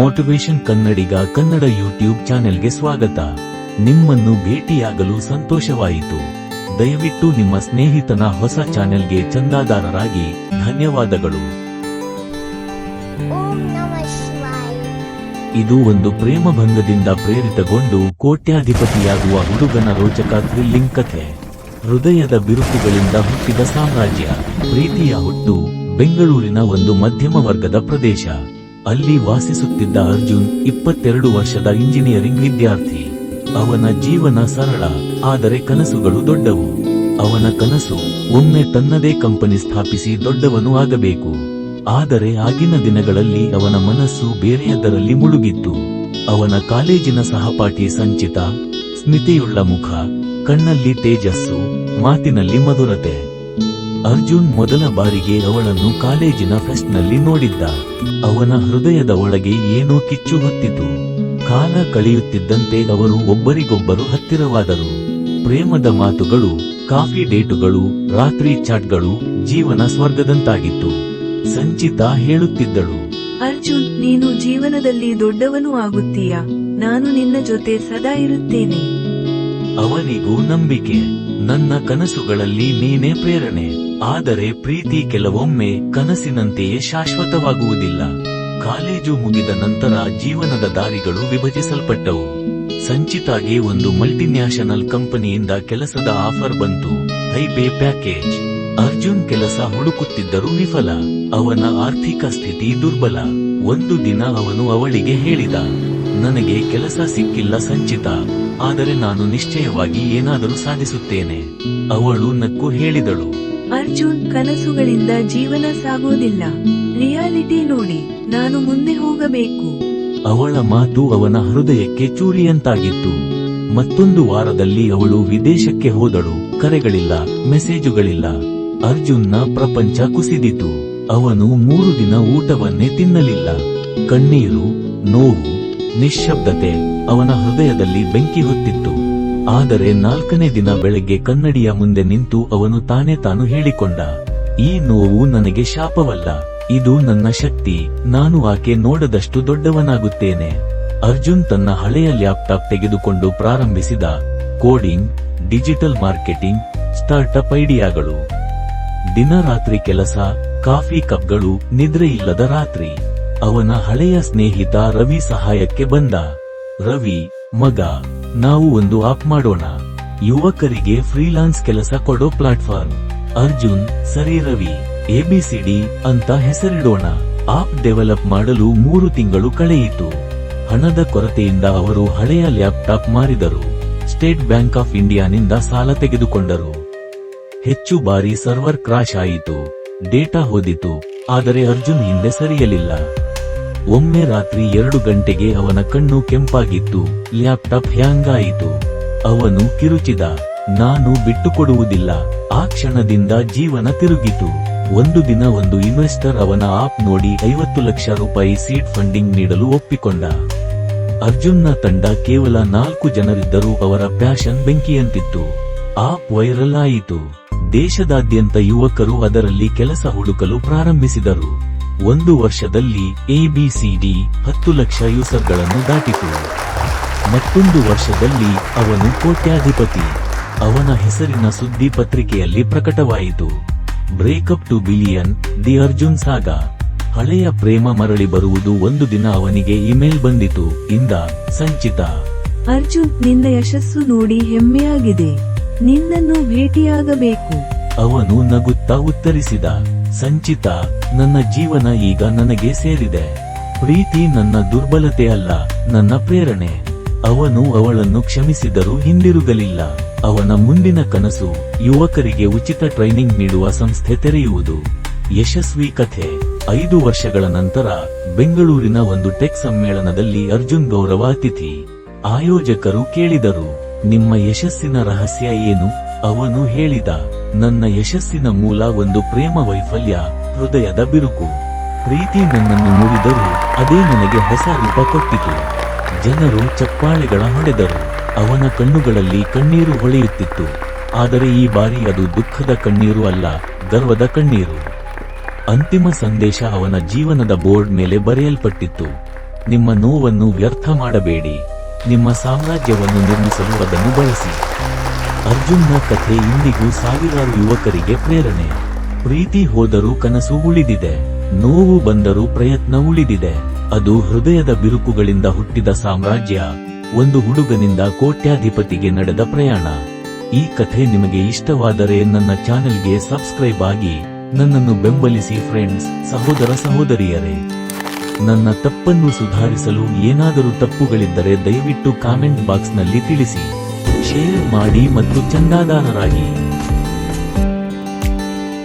Motivation ಕನ್ನಡಿಗ Kannada YouTube ಚಾನೆಲ್ಗೆ ಸ್ವಾಗತ. ನಿಮ್ಮನ್ನು ಭೇಟಿಯಾಗಲು ಸಂತೋಷವಾಯಿತು. ದಯವಿಟ್ಟು ನಿಮ್ಮ ಸ್ನೇಹಿತನ ಹೊಸ ಚಾನೆಲ್ಗೆ ಚಂದಾದಾರರಾಗಿ ಧನ್ಯವಾದಗಳು. ಇದು ಒಂದು ಪ್ರೇಮಭಂಗದಿಂದ ಪ್ರೇರಿತಗೊಂಡು ಕೋಟ್ಯಾಧಿಪತಿಯಾಗುವ ಹುಡುಗನ ರೋಚಕ ಥ್ರಿಲ್ಲಿಂಗ್ ಕಥೆ. ಹೃದಯದ ಬಿರುಕುಗಳಿಂದ ಹುಟ್ಟಿದ ಸಾಮ್ರಾಜ್ಯ ಪ್ರೀತಿಯ ಹುಟ್ಟು ಬೆಂಗಳೂರಿನ ಒಂದು ಮಧ್ಯಮ ವರ್ಗದ ಪ್ರದೇಶ. ಅಲ್ಲಿ ವಾಸಿಸುತ್ತಿದ್ದ ಅರ್ಜುನ್ ಇಪ್ಪತ್ತೆರಡು ವರ್ಷದ ಇಂಜಿನಿಯರಿಂಗ್ ವಿದ್ಯಾರ್ಥಿ. ಅವನ ಜೀವನ ಸರಳ, ಆದರೆ ಕನಸುಗಳು ದೊಡ್ಡವು. ಅವನ ಕನಸು ಒಮ್ಮೆ ತನ್ನದೇ ಕಂಪನಿ ಸ್ಥಾಪಿಸಿ ದೊಡ್ಡವನು ಆಗಬೇಕು. ಆದರೆ ಆಗಿನ ದಿನಗಳಲ್ಲಿ ಅವನ ಮನಸ್ಸು ಬೇರೆಯದರಲ್ಲಿ ಮುಳುಗಿತ್ತು. ಅವನ ಕಾಲೇಜಿನ ಸಹಪಾಠಿ ಸಂಚಿತ, ಸ್ಮಿತಿಯುಳ್ಳ ಮುಖ, ಕಣ್ಣಲ್ಲಿ ತೇಜಸ್ಸು, ಮಾತಿನಲ್ಲಿ ಮಧುರತೆ. ಅರ್ಜುನ್ ಮೊದಲ ಬಾರಿಗೆ ಅವಳನ್ನು ಕಾಲೇಜಿನ ಫೆಸ್ಟ್ನಲ್ಲಿ ನೋಡಿದ್ದ. ಅವನ ಹೃದಯದ ಒಳಗೆ ಏನೋ ಕಿಚ್ಚು ಹೊತ್ತಿತು. ಕಾಲ ಕಳೆಯುತ್ತಿದ್ದಂತೆ ಅವರು ಒಬ್ಬರಿಗೊಬ್ಬರು ಹತ್ತಿರವಾದರು. ಪ್ರೇಮದ ಮಾತುಗಳು ಕಾಫಿ ಡೇಟುಗಳು ರಾತ್ರಿ ಚಾಟ್ಗಳು ಜೀವನ ಸ್ವರ್ಗದಂತಾಗಿತ್ತು. ಸಂಚಿತಾ ಹೇಳುತ್ತಿದ್ದಳು. ಅರ್ಜುನ್ ನೀನು ಜೀವನದಲ್ಲಿ ದೊಡ್ಡವನು ಆಗುತ್ತೀಯ. ನಾನು ನಿನ್ನ ಜೊತೆ ಸದಾ ಇರುತ್ತೇನೆ. ಅವನಿಗೂ ನಂಬಿಕೆ. ನನ್ನ ಕನಸುಗಳಲ್ಲಿ ನೀನೇ ಪ್ರೇರಣೆ. ಆದರೆ ಪ್ರೀತಿ ಕೆಲವೊಮ್ಮೆ ಕನಸಿನಂತೆಯೇ ಶಾಶ್ವತವಾಗುವುದಿಲ್ಲ. ಕಾಲೇಜು ಮುಗಿದ ನಂತರ ಜೀವನದ ದಾರಿಗಳು ವಿಭಜಿಸಲ್ಪಟ್ಟವು. ಸಂಚಿತಾಗೆ ಒಂದು ಮಲ್ಟಿನ್ಯಾಷನಲ್ ಕಂಪನಿಯಿಂದ ಕೆಲಸದ ಆಫರ್ ಬಂತು. High pay package. ಅರ್ಜುನ್ ಕೆಲಸ ಹುಡುಕುತ್ತಿದ್ದರೂ ವಿಫಲ. ಅವನ ಆರ್ಥಿಕ ಸ್ಥಿತಿ ದುರ್ಬಲ. ಒಂದು ದಿನ ಅವನು ಅವಳಿಗೆ ಹೇಳಿದ, ನನಗೆ ಕೆಲಸ ಸಿಕ್ಕಿಲ್ಲ ಸಂಚಿತ. ಆದರೆ ನಾನು ನಿಶ್ಚಯವಾಗಿ ಏನಾದರೂ ಸಾಧಿಸುತ್ತೇನೆ. ಅವಳು ನಕ್ಕು ಹೇಳಿದಳು. ಅರ್ಜುನ್ ಕನಸುಗಳಿಂದ ಜೀವನ ಸಾಗೋದಿಲ್ಲ ರಿಯಾಲಿಟಿ ನೋಡಿ, ನಾನು ಮುಂದೆ ಹೋಗಬೇಕು. ಅವಳ ಮಾತು ಅವನ ಹೃದಯಕ್ಕೆ ಚೂರಿಯಂತಾಗಿತ್ತು. ಮತ್ತೊಂದು ವಾರದಲ್ಲಿ ಅವಳು ವಿದೇಶಕ್ಕೆ ಹೋದಳು, ಕರೆಗಳಿಲ್ಲ, ಮೆಸೇಜುಗಳಿಲ್ಲ. ಅರ್ಜುನ್ನ ಪ್ರಪಂಚ ಕುಸಿದಿತು. ಅವನು ಮೂರು ದಿನ ಊಟವನ್ನೇ ತಿನ್ನಲಿಲ್ಲ. ಕಣ್ಣೀರು, ನೋವು, ನಿಶ್ಶಬ್ದತೆ ಅವನ ಹೃದಯದಲ್ಲಿ ಬೆಂಕಿ ಹೊತ್ತಿತ್ತು. ಆದರೆ ನಾಲ್ಕನೇ ದಿನ ಬೆಳಗ್ಗೆ ಕನ್ನಡಿಯ ಮುಂದೆ ನಿಂತು ಅವನು ತಾನೇ ತಾನು ಹೇಳಿಕೊಂಡ, ಈ ನೋವು ನನಗೆ ಶಾಪವಲ್ಲ, ಇದು ನನ್ನ ಶಕ್ತಿ, ನಾನು ಆಕೆ ನೋಡದಷ್ಟು ದೊಡ್ಡವನಾಗುತ್ತೇನೆ. ಅರ್ಜುನ್ ತನ್ನ ಹಳೆಯ ಲ್ಯಾಪ್ಟಾಪ್ ತೆಗೆದುಕೊಂಡು ಪ್ರಾರಂಭಿಸಿದ ಕೋಡಿಂಗ್, ಡಿಜಿಟಲ್ ಮಾರ್ಕೆಟಿಂಗ್, ಸ್ಟಾರ್ಟ್ಅಪ್ ಐಡಿಯಾಗಳು. ದಿನ ರಾತ್ರಿ ಕೆಲಸ, ಕಾಫಿ ಕಪ್ಗಳು, ನಿದ್ರೆ ಇಲ್ಲದ ರಾತ್ರಿ. ಅವನ ಹಳೆಯ ಸ್ನೇಹಿತ ರವಿ ಸಹಾಯಕ್ಕೆ ಬಂದ. ರವಿ ಮಗ, ನಾವು ಒಂದು ಆಪ್ ಮಾಡೋಣ. ಯುವಕರಿಗೆ ಫ್ರೀಲಾನ್ಸ್ ಕೆಲಸ ಕೊಡೋ ಪ್ಲಾಟ್ಫಾರ್ಮ್. ಅರ್ಜುನ್, ಸರಿ ರವಿ ಎಬಿಸಿಡಿ ಅಂತ ಹೆಸರಿಡೋಣ. ಆಪ್ ಡೆವಲಪ್ ಮಾಡಲು ಮೂರು ತಿಂಗಳು ಕಳೆಯಿತು. ಹಣದ ಕೊರತೆಯಿಂದ ಅವರು ಹಳೆಯ ಲ್ಯಾಪ್ಟಾಪ್ ಮಾರಿದರು. ಸ್ಟೇಟ್ ಬ್ಯಾಂಕ್ ಆಫ್ ಇಂಡಿಯಾನಿಂದ ಸಾಲ ತೆಗೆದುಕೊಂಡರು. ಹೆಚ್ಚು ಬಾರಿ ಸರ್ವರ್ ಕ್ರಾಶ್ ಆಯಿತು. ಡೇಟಾ ಹೋದಿತು. ಆದರೆ ಅರ್ಜುನ್ ಹಿಂದೆ ಸರಿಯಲಿಲ್ಲ. ಒಮ್ಮೆ ರಾತ್ರಿ ಎರಡು ಗಂಟೆಗೆ ಅವನ ಕಣ್ಣು ಕೆಂಪಾಗಿತ್ತು. ಲ್ಯಾಪ್ಟಾಪ್ ಹ್ಯಾಂಗ್ ಆಯಿತು ಅವನು ಕಿರುಚಿದ, ನಾನು ಬಿಟ್ಟುಕೊಡುವುದಿಲ್ಲ. ಆ ಕ್ಷಣದಿಂದ ಜೀವನ ತಿರುಗಿತು. ಒಂದು ದಿನ ಒಂದು ಇನ್ವೆಸ್ಟರ್ ಅವನ ಆಪ್ ನೋಡಿ ಐವತ್ತು ಲಕ್ಷ ರೂಪಾಯಿ ಸೀಡ್ ಫಂಡಿಂಗ್ ನೀಡಲು ಒಪ್ಪಿಕೊಂಡ. ಅರ್ಜುನ್ನ ತಂಡ ಕೇವಲ ನಾಲ್ಕು ಜನರಿದ್ದರೂ ಅವರ ಪ್ಯಾಷನ್ ಬೆಂಕಿಯಂತಿತ್ತು. ಆಪ್ ವೈರಲ್ ಆಯಿತು. ದೇಶದಾದ್ಯಂತ ಯುವಕರು ಅದರಲ್ಲಿ ಕೆಲಸ ಹುಡುಕಲು ಪ್ರಾರಂಭಿಸಿದರು. ಒಂದು ವರ್ಷದಲ್ಲಿ ಎಬಿಸಿಡಿ ಹತ್ತು ಲಕ್ಷ ಯೂಸರ್ಗಳನ್ನು ದಾಟಿತು. ಮತ್ತೊಂದು ವರ್ಷದಲ್ಲಿ ಅವನು ಕೋಟ್ಯಾಧಿಪತಿ. ಅವನ ಹೆಸರಿನ ಸುದ್ದಿ ಪತ್ರಿಕೆಯಲ್ಲಿ ಪ್ರಕಟವಾಯಿತು. Breakup to billion the Arjun saga. ಹಳೆಯ ಪ್ರೇಮ ಮರಳಿ ಬರುವುದು ಒಂದು ದಿನ ಅವನಿಗೆ ಇಮೇಲ್ ಬಂದಿತು ಇಂದ ಸಂಚಿತ. ಅರ್ಜುನ್ ನಿನ್ನ ಯಶಸ್ಸು ನೋಡಿ ಹೆಮ್ಮೆಯಾಗಿದೆ. ನಿನ್ನನ್ನು ಭೇಟಿಯಾಗಬೇಕು. ಅವನು ನಗುತ್ತಾ ಉತ್ತರಿಸಿದ. ಸಂಚಿತ, ನನ್ನ ಜೀವನ ಈಗ ನನಗೆ ಸೇರಿದೆ. ಪ್ರೀತಿ ನನ್ನ ದುರ್ಬಲತೆ ಅಲ್ಲ, ನನ್ನ ಪ್ರೇರಣೆ. ಅವನು ಅವಳನ್ನು ಕ್ಷಮಿಸಿದರೂ ಹಿಂದಿರುಗಲಿಲ್ಲ. ಅವನ ಮುಂದಿನ ಕನಸು, ಯುವಕರಿಗೆ ಉಚಿತ ಟ್ರೈನಿಂಗ್ ನೀಡುವ ಸಂಸ್ಥೆ ತೆರೆಯುವುದು. ಯಶಸ್ವಿ ಕಥೆ. ಐದು ವರ್ಷಗಳ ನಂತರ, ಬೆಂಗಳೂರಿನ ಒಂದು ಟೆಕ್ ಸಮ್ಮೇಳನದಲ್ಲಿ ಅರ್ಜುನ್ ಗೌರವ ಅತಿಥಿ. ಆಯೋಜಕರು ಕೇಳಿದರು, ನಿಮ್ಮ ಯಶಸ್ಸಿನ ರಹಸ್ಯ ಏನು? ಅವನು ಹೇಳಿದ, ನನ್ನ ಯಶಸ್ಸಿನ ಮೂಲ ಒಂದು ಪ್ರೇಮ ವೈಫಲ್ಯ, ಹೃದಯದ ಬಿರುಕು. ಪ್ರೀತಿ ನನ್ನನ್ನು ನೋಡಿದರೂ ಅದೇ ನನಗೆ ಹೊಸ ರೂಪ ಕೊಟ್ಟಿತು. ಜನರು ಚಪ್ಪಾಳೆಗಳ ಹೊಡೆದರು. ಅವನ ಕಣ್ಣುಗಳಲ್ಲಿ ಕಣ್ಣೀರು ಹೊಳೆಯುತ್ತಿತ್ತು. ಆದರೆ ಈ ಬಾರಿ ಅದು ದುಃಖದ ಕಣ್ಣೀರು ಅಲ್ಲ, ಗರ್ವದ ಕಣ್ಣೀರು. ಅಂತಿಮ ಸಂದೇಶ ಅವನ ಜೀವನದ ಬೋರ್ಡ್ ಮೇಲೆ ಬರೆಯಲ್ಪಟ್ಟಿತ್ತು. ನಿಮ್ಮ ನೋವನ್ನು ವ್ಯರ್ಥ ಮಾಡಬೇಡಿ. ನಿಮ್ಮ ಸಾಮ್ರಾಜ್ಯವನ್ನು ನಿರ್ಮಿಸಲು ಅದನ್ನು ಬಳಸಿ. ಅರ್ಜುನ್ನ ಕಥೆ ಇಂದಿಗೂ ಸಾವಿರಾರು ಯುವಕರಿಗೆ ಪ್ರೇರಣೆ. ಪ್ರೀತಿ ಹೋದರೂ ಕನಸು ಉಳಿದಿದೆ. ನೋವು ಬಂದರೂ ಪ್ರಯತ್ನ ಉಳಿದಿದೆ. ಅದು ಹೃದಯದ ಬಿರುಕುಗಳಿಂದ ಹುಟ್ಟಿದ ಸಾಮ್ರಾಜ್ಯ. ಒಂದು ಹುಡುಗನಿಂದ ಕೋಟ್ಯಾಧಿಪತಿಗೆ ನಡೆದ ಪ್ರಯಾಣ. ಈ ಕಥೆ ನಿಮಗೆ ಇಷ್ಟವಾದರೆ ನನ್ನ ಚಾನೆಲ್ಗೆ ಸಬ್ಸ್ಕ್ರೈಬ್ ಆಗಿ. ನನ್ನನ್ನು ಬೆಂಬಲಿಸಿ ಫ್ರೆಂಡ್ಸ್, ಸಹೋದರ ಸಹೋದರಿಯರೇ. ನನ್ನ ತಪ್ಪನ್ನು ಸುಧಾರಿಸಲು ಏನಾದರೂ ತಪ್ಪುಗಳಿದ್ದರೆ ದಯವಿಟ್ಟು ಕಾಮೆಂಟ್ ಬಾಕ್ಸ್ನಲ್ಲಿ ತಿಳಿಸಿ. ಶೇರ್ ಮಾಡಿ ಮತ್ತು ಚಂದಾದಾರರಾಗಿ.